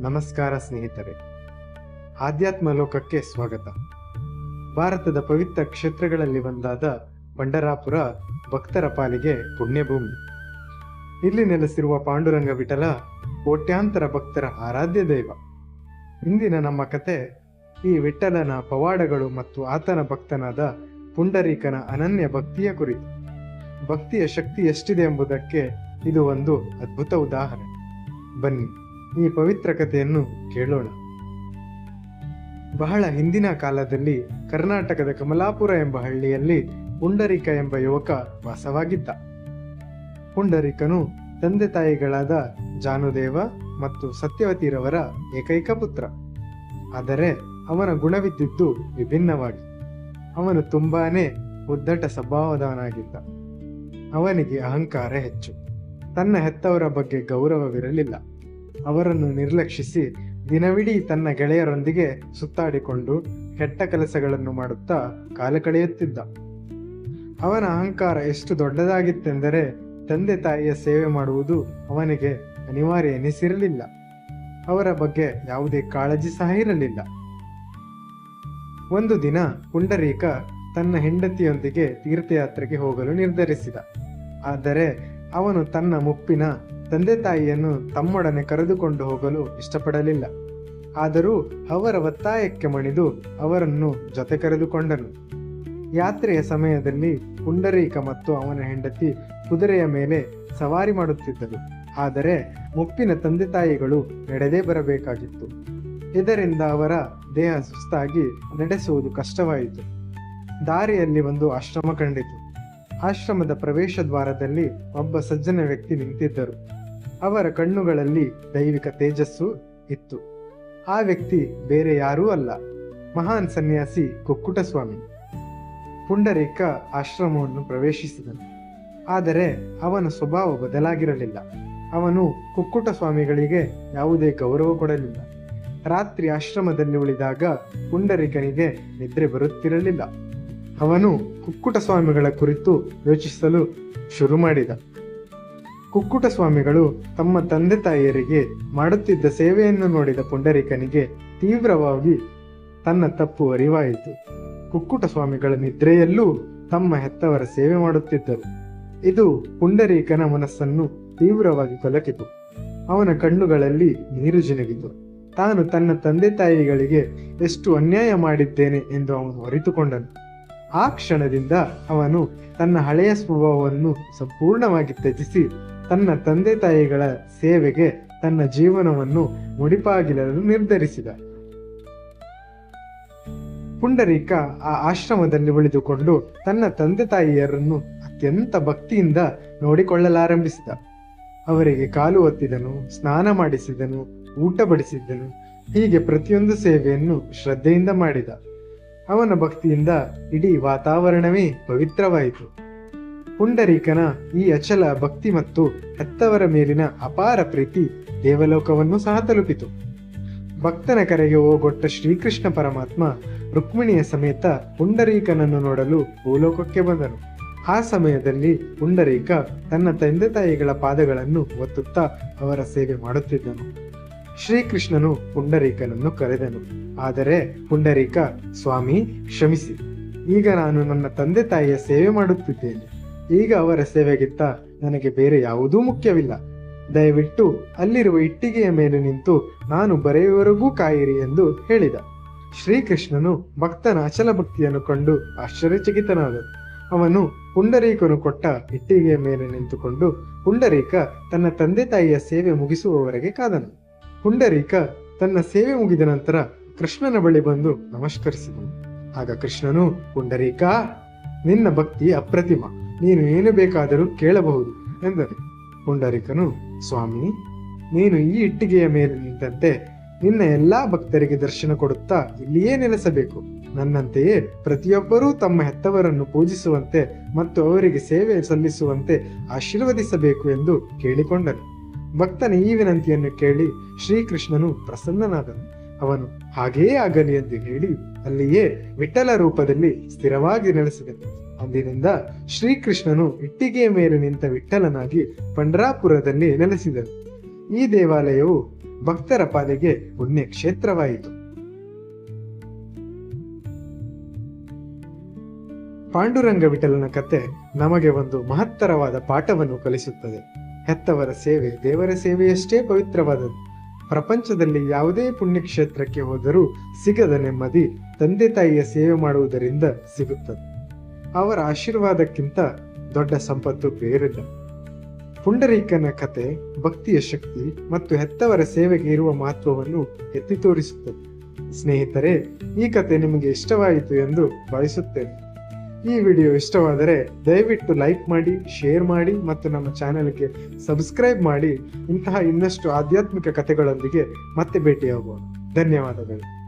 ನಮಸ್ಕಾರ ಸ್ನೇಹಿತರೆ. ಆಧ್ಯಾತ್ಮ ಲೋಕಕ್ಕೆ ಸ್ವಾಗತ. ಭಾರತದ ಪವಿತ್ರ ಕ್ಷೇತ್ರಗಳಲ್ಲಿ ಒಂದಾದ ಪಂಡರಾಪುರ ಭಕ್ತರ ಪಾಲಿಗೆ ಪುಣ್ಯಭೂಮಿ. ಇಲ್ಲಿ ನೆಲೆಸಿರುವ ಪಾಂಡುರಂಗ ವಿಠಲ ಕೋಟ್ಯಾಂತರ ಭಕ್ತರ ಆರಾಧ್ಯ ದೈವ. ಇಂದಿನ ನಮ್ಮ ಕತೆ ಈ ವಿಠಲನ ಪವಾಡಗಳು ಮತ್ತು ಆತನ ಭಕ್ತನಾದ ಪುಂಡರೀಕನ ಅನನ್ಯ ಭಕ್ತಿಯ ಕುರಿತು. ಭಕ್ತಿಯ ಶಕ್ತಿ ಎಷ್ಟಿದೆ ಎಂಬುದಕ್ಕೆ ಇದು ಒಂದು ಅದ್ಭುತ ಉದಾಹರಣೆ. ಬನ್ನಿ. ಈ ಪವಿತ್ರ ಕಥೆಯನ್ನು ಕೇಳೋಣ. ಬಹಳ ಹಿಂದಿನ ಕಾಲದಲ್ಲಿ ಕರ್ನಾಟಕದ ಕಮಲಾಪುರ ಎಂಬ ಹಳ್ಳಿಯಲ್ಲಿ ಪುಂಡರಿಕ ಎಂಬ ಯುವಕ ವಾಸವಾಗಿದ್ದ. ಪುಂಡರಿಕನು ತಂದೆ ತಾಯಿಗಳಾದ ಜಾನುದೇವ ಮತ್ತು ಸತ್ಯವತಿರವರ ಏಕೈಕ ಪುತ್ರ. ಆದರೆ ಅವನ ಗುಣವಿದ್ದಿದ್ದು ವಿಭಿನ್ನವಾಗಿ. ಅವನು ತುಂಬಾನೇ ಉದ್ದಟ ಸ್ವಭಾವದವನಾಗಿದ್ದ. ಅವನಿಗೆ ಅಹಂಕಾರ ಹೆಚ್ಚು. ತನ್ನ ಹೆತ್ತವರ ಬಗ್ಗೆ ಗೌರವವಿರಲಿಲ್ಲ. ಅವರನ್ನು ನಿರ್ಲಕ್ಷಿಸಿ ದಿನವಿಡೀ ತನ್ನ ಗೆಳೆಯರೊಂದಿಗೆ ಸುತ್ತಾಡಿಕೊಂಡು ಕೆಟ್ಟ ಕೆಲಸಗಳನ್ನು ಮಾಡುತ್ತಾ ಕಾಲ ಕಳೆಯುತ್ತಿದ್ದ. ಅವನ ಅಹಂಕಾರ ಎಷ್ಟು ದೊಡ್ಡದಾಗಿತ್ತೆಂದರೆ ತಂದೆ ತಾಯಿಯ ಸೇವೆ ಮಾಡುವುದು ಅವನಿಗೆ ಅನಿವಾರ್ಯ ಎನಿಸಿರಲಿಲ್ಲ. ಅವರ ಬಗ್ಗೆ ಯಾವುದೇ ಕಾಳಜಿ ಸಹ ಇರಲಿಲ್ಲ. ಒಂದು ದಿನ ಪುಂಡರೀಕ ತನ್ನ ಹೆಂಡತಿಯೊಂದಿಗೆ ತೀರ್ಥಯಾತ್ರೆಗೆ ಹೋಗಲು ನಿರ್ಧರಿಸಿದ. ಆದರೆ ಅವನು ತನ್ನ ಮುಪ್ಪಿನ ತಂದೆ ತಾಯಿಯನ್ನು ತಮ್ಮೊಡನೆ ಕರೆದುಕೊಂಡು ಹೋಗಲು ಇಷ್ಟಪಡಲಿಲ್ಲ. ಆದರೂ ಅವರ ಒತ್ತಾಯಕ್ಕೆ ಮಣಿದು ಅವರನ್ನು ಜೊತೆ ಕರೆದುಕೊಂಡನು. ಯಾತ್ರೆಯ ಸಮಯದಲ್ಲಿ ಪುಂಡರೀಕ ಮತ್ತು ಅವನ ಹೆಂಡತಿ ಕುದುರೆಯ ಮೇಲೆ ಸವಾರಿ ಮಾಡುತ್ತಿದ್ದರು. ಆದರೆ ಮುಪ್ಪಿನ ತಂದೆ ತಾಯಿಗಳು ನಡೆದೇ ಬರಬೇಕಾಗಿತ್ತು. ಇದರಿಂದ ಅವರ ದೇಹ ಸುಸ್ತಾಗಿ ನಡೆಸುವುದು ಕಷ್ಟವಾಯಿತು. ದಾರಿಯಲ್ಲಿ ಒಂದು ಆಶ್ರಮ ಕಂಡಿತು. ಆಶ್ರಮದ ಪ್ರವೇಶ ದ್ವಾರದಲ್ಲಿ ಒಬ್ಬ ಸಜ್ಜನ ವ್ಯಕ್ತಿ ನಿಂತಿದ್ದರು. ಅವರ ಕಣ್ಣುಗಳಲ್ಲಿ ದೈವಿಕ ತೇಜಸ್ಸು ಇತ್ತು. ಆ ವ್ಯಕ್ತಿ ಬೇರೆ ಯಾರೂ ಅಲ್ಲ. ಮಹಾನ್ ಸನ್ಯಾಸಿ ಕುಕ್ಕುಟಸ್ವಾಮಿ. ಪುಂಡರೀಕ ಆಶ್ರಮವನ್ನು ಪ್ರವೇಶಿಸಿದನು. ಆದರೆ ಅವನ ಸ್ವಭಾವ ಬದಲಾಗಿರಲಿಲ್ಲ. ಅವನು ಕುಕ್ಕುಟ ಸ್ವಾಮಿಗಳಿಗೆ ಯಾವುದೇ ಗೌರವ ಕೊಡಲಿಲ್ಲ. ರಾತ್ರಿ ಆಶ್ರಮದಲ್ಲಿ ಉಳಿದಾಗ ಪುಂಡರೀಕನಿಗೆ ನಿದ್ರೆ ಬರುತ್ತಿರಲಿಲ್ಲ. ಅವನು ಕುಕ್ಕುಟ ಸ್ವಾಮಿಗಳ ಕುರಿತು ಯೋಚಿಸಲು ಶುರು ಮಾಡಿದ. ಕುಕ್ಕುಟ ಸ್ವಾಮಿಗಳು ತಮ್ಮ ತಂದೆ ತಾಯಿಯರಿಗೆ ಮಾಡುತ್ತಿದ್ದ ಸೇವೆಯನ್ನು ನೋಡಿದ ಪುಂಡರೀಕನಿಗೆ ತೀವ್ರವಾಗಿ ತನ್ನ ತಪ್ಪು ಅರಿವಾಯಿತು. ಕುಕ್ಕುಟ ಸ್ವಾಮಿಗಳ ನಿದ್ರೆಯಲ್ಲೂ ತಮ್ಮ ಹೆತ್ತವರ ಸೇವೆ ಮಾಡುತ್ತಿದ್ದರು. ಇದು ಪುಂಡರೀಕನ ಮನಸ್ಸನ್ನು ತೀವ್ರವಾಗಿ ಕೊಲಕಿತು. ಅವನ ಕಣ್ಣುಗಳಲ್ಲಿ ನೀರು ಜಿನಗಿತು. ತಾನು ತನ್ನ ತಂದೆ ತಾಯಿಗಳಿಗೆ ಎಷ್ಟು ಅನ್ಯಾಯ ಮಾಡಿದ್ದೇನೆ ಎಂದು ಅವನು ಅರಿತುಕೊಂಡನು. ಆ ಕ್ಷಣದಿಂದ ಅವನು ತನ್ನ ಹಳೆಯ ಸ್ವಭಾವವನ್ನು ಸಂಪೂರ್ಣವಾಗಿ ತ್ಯಜಿಸಿ ತನ್ನ ತಂದೆ ತಾಯಿಗಳ ಸೇವೆಗೆ ತನ್ನ ಜೀವನವನ್ನು ಮುಡಿಪಾಗಿರಲು ನಿರ್ಧರಿಸಿದ. ಪುಂಡರೀಕ ಆ ಆಶ್ರಮದಲ್ಲಿ ಉಳಿದುಕೊಂಡು ತನ್ನ ತಂದೆ ತಾಯಿಯರನ್ನು ಅತ್ಯಂತ ಭಕ್ತಿಯಿಂದ ನೋಡಿಕೊಳ್ಳಲಾರಂಭಿಸಿದ. ಅವರಿಗೆ ಕಾಲು ಒತ್ತಿದನು, ಸ್ನಾನ ಮಾಡಿಸಿದನು, ಊಟ ಬಡಿಸಿದ್ದನು, ಹೀಗೆ ಪ್ರತಿಯೊಂದು ಸೇವೆಯನ್ನು ಶ್ರದ್ಧೆಯಿಂದ ಮಾಡಿದ. ಅವನ ಭಕ್ತಿಯಿಂದ ಇಡೀ ವಾತಾವರಣವೇ ಪವಿತ್ರವಾಯಿತು. ಪುಂಡರೀಕನ ಈ ಅಚಲ ಭಕ್ತಿ ಮತ್ತು ಹೆತ್ತವರ ಮೇಲಿನ ಅಪಾರ ಪ್ರೀತಿ ದೇವಲೋಕವನ್ನು ಸಹ ತಲುಪಿತು. ಭಕ್ತನ ಕರೆಗೆ ಹೋಗೊಟ್ಟ ಶ್ರೀಕೃಷ್ಣ ಪರಮಾತ್ಮ ರುಕ್ಮಿಣಿಯ ಸಮೇತ ಪುಂಡರೀಕನನ್ನು ನೋಡಲು ಭೂಲೋಕಕ್ಕೆ ಬಂದನು. ಆ ಸಮಯದಲ್ಲಿ ಪುಂಡರೀಕ ತನ್ನ ತಂದೆ ತಾಯಿಗಳ ಪಾದಗಳನ್ನು ಒತ್ತುತ್ತಾ ಅವರ ಸೇವೆ ಮಾಡುತ್ತಿದ್ದನು. ಶ್ರೀಕೃಷ್ಣನು ಪುಂಡರೀಕನನ್ನು ಕರೆದನು. ಆದರೆ ಪುಂಡರೀಕ, ಸ್ವಾಮಿ, ಕ್ಷಮಿಸಿ. ಈಗ ನಾನು ನನ್ನ ತಂದೆ ತಾಯಿಯ ಸೇವೆ ಮಾಡುತ್ತಿದ್ದೇನೆ. ಈಗ ಅವರ ಸೇವೆಗಿತ್ತ ನನಗೆ ಬೇರೆ ಯಾವುದೂ ಮುಖ್ಯವಿಲ್ಲ. ದಯವಿಟ್ಟು ಅಲ್ಲಿರುವ ಇಟ್ಟಿಗೆಯ ಮೇಲೆ ನಿಂತು ನಾನು ಬರೆಯುವವರೆಗೂ ಕಾಯಿರಿ ಎಂದು ಹೇಳಿದ. ಶ್ರೀಕೃಷ್ಣನು ಭಕ್ತನ ಅಚಲ ಭಕ್ತಿಯನ್ನು ಕಂಡು ಆಶ್ಚರ್ಯಚಕಿತನಾದನು. ಅವನು ಪುಂಡರೀಕನು ಕೊಟ್ಟ ಇಟ್ಟಿಗೆಯ ಮೇಲೆ ನಿಂತುಕೊಂಡು ಪುಂಡರೀಕ ತನ್ನ ತಂದೆ ತಾಯಿಯ ಸೇವೆ ಮುಗಿಸುವವರೆಗೆ ಕಾದನು. ಪುಂಡರೀಕ ತನ್ನ ಸೇವೆ ಮುಗಿದ ನಂತರ ಕೃಷ್ಣನ ಬಳಿ ಬಂದು ನಮಸ್ಕರಿಸಿದನು. ಆಗ ಕೃಷ್ಣನು, ಪುಂಡರೀಕ, ನಿನ್ನ ಭಕ್ತಿ ಅಪ್ರತಿಮ ನೀನು ಏನು ಬೇಕಾದರೂ ಕೇಳಬಹುದು ಎಂದರು. ಪುಂಡರಿಕನು, ಸ್ವಾಮಿ, ನೀನು ಈ ಇಟ್ಟಿಗೆಯ ಮೇಲೆ ನಿಂತಂತೆ ನಿನ್ನ ಎಲ್ಲಾ ಭಕ್ತರಿಗೆ ದರ್ಶನ ಕೊಡುತ್ತಾ ಇಲ್ಲಿಯೇ ನೆಲೆಸಬೇಕು. ನನ್ನಂತೆಯೇ ಪ್ರತಿಯೊಬ್ಬರೂ ತಮ್ಮ ಹೆತ್ತವರನ್ನು ಪೂಜಿಸುವಂತೆ ಮತ್ತು ಅವರಿಗೆ ಸೇವೆ ಸಲ್ಲಿಸುವಂತೆ ಆಶೀರ್ವದಿಸಬೇಕು ಎಂದು ಕೇಳಿಕೊಂಡನು. ಭಕ್ತನ ಈ ವಿನಂತಿಯನ್ನು ಕೇಳಿ ಶ್ರೀಕೃಷ್ಣನು ಪ್ರಸನ್ನನಾದನು. ಅವನು ಹಾಗೆಯೇ ಆಗಲಿ ಎಂದು ಹೇಳಿ ಅಲ್ಲಿಯೇ ವಿಠಲ ರೂಪದಲ್ಲಿ ಸ್ಥಿರವಾಗಿ ನೆಲೆಸಿದನು. ಅಂದಿನಿಂದ ಶ್ರೀಕೃಷ್ಣನು ಇಟ್ಟಿಗೆಯ ಮೇಲೆ ನಿಂತ ವಿಠಲನಾಗಿ ಪಂಡ್ರಾಪುರದಲ್ಲಿ ನೆಲೆಸಿದನು. ಈ ದೇವಾಲಯವು ಭಕ್ತರ ಪಾಲಿಗೆ ಪುಣ್ಯ ಕ್ಷೇತ್ರವಾಯಿತು ಪಾಂಡುರಂಗ ವಿಠಲನ ಕತೆ ನಮಗೆ ಒಂದು ಮಹತ್ತರವಾದ ಪಾಠವನ್ನು ಕಲಿಸುತ್ತದೆ. ಹೆತ್ತವರ ಸೇವೆ ದೇವರ ಸೇವೆಯಷ್ಟೇ ಪವಿತ್ರವಾದದ್ದು. ಪ್ರಪಂಚದಲ್ಲಿ ಯಾವುದೇ ಪುಣ್ಯಕ್ಷೇತ್ರಕ್ಕೆ ಹೋದರೂ ಸಿಗದ ನೆಮ್ಮದಿ ತಂದೆ ತಾಯಿಯ ಸೇವೆ ಮಾಡುವುದರಿಂದ ಸಿಗುತ್ತದೆ. ಅವರ ಆಶೀರ್ವಾದಕ್ಕಿಂತ ದೊಡ್ಡ ಸಂಪತ್ತು ಬೇರಿಲ್ಲ. ಪುಂಡರೀಕನ ಕತೆ, ಭಕ್ತಿಯ ಶಕ್ತಿ ಮತ್ತು ಹೆತ್ತವರ ಸೇವೆಗೆ ಇರುವ ಮಹತ್ವವನ್ನು ಎತ್ತಿ ತೋರಿಸುತ್ತದೆ. ಸ್ನೇಹಿತರೆ, ಈ ಕತೆ ನಿಮಗೆ ಇಷ್ಟವಾಯಿತು ಎಂದು ಭಾವಿಸುತ್ತೇನೆ. ಈ ವಿಡಿಯೋ ಇಷ್ಟವಾದರೆ ದಯವಿಟ್ಟು ಲೈಕ್ ಮಾಡಿ, ಶೇರ್ ಮಾಡಿ ಮತ್ತು ನಮ್ಮ ಚಾನೆಲ್ಗೆ ಸಬ್ಸ್ಕ್ರೈಬ್ ಮಾಡಿ. ಇಂತಹ ಇನ್ನಷ್ಟು ಆಧ್ಯಾತ್ಮಿಕ ಕಥೆಗಳೊಂದಿಗೆ ಮತ್ತೆ ಭೇಟಿಯಾಗೋಣ. ಧನ್ಯವಾದಗಳು.